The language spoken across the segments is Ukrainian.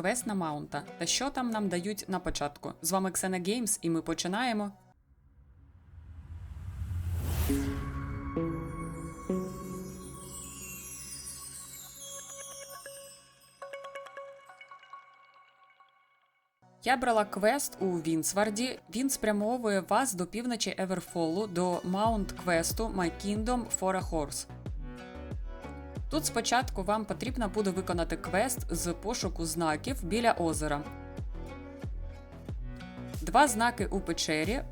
квест на маунта. Та що там нам дають на початку? З вами Xena Games і ми починаємо. Я брала квест у Вінсварді. Він спрямовує вас до півночі Еверфолу до маунт квесту My Kingdom for a Horse. Тут спочатку вам потрібно буде виконати квест з пошуку знаків біля озера. Два знаки у печері.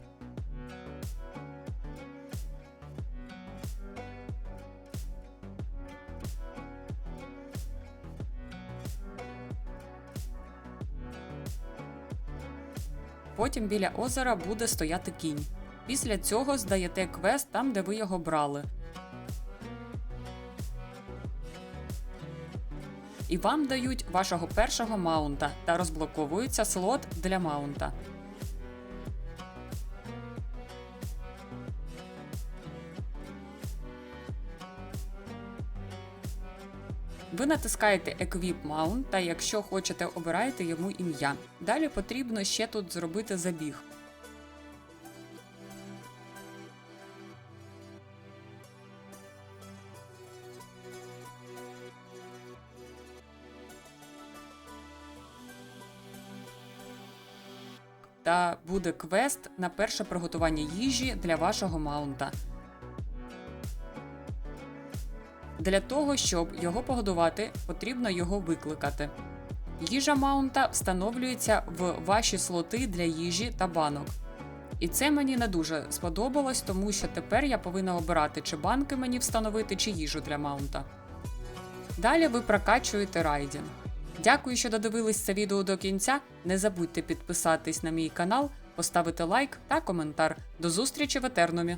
Потім біля озера буде стояти кінь. Після цього здаєте квест там, де ви його брали. І вам дають вашого першого маунта та розблоковується слот для маунта. Ви натискаєте Equip Mount та якщо хочете, обираєте йому ім'я. Далі потрібно ще тут зробити забіг. Та буде квест на перше приготування їжі для вашого маунта. Для того, щоб його погодувати, потрібно його викликати. Їжа маунта встановлюється в ваші слоти для їжі та банок. І це мені не дуже сподобалось, тому що тепер я повинна обирати, чи банки мені встановити, чи їжу для маунта. Далі ви прокачуєте райдінг. Дякую, що додивились це відео до кінця. Не забудьте підписатись на мій канал, поставити лайк та коментар. До зустрічі в Етернумі!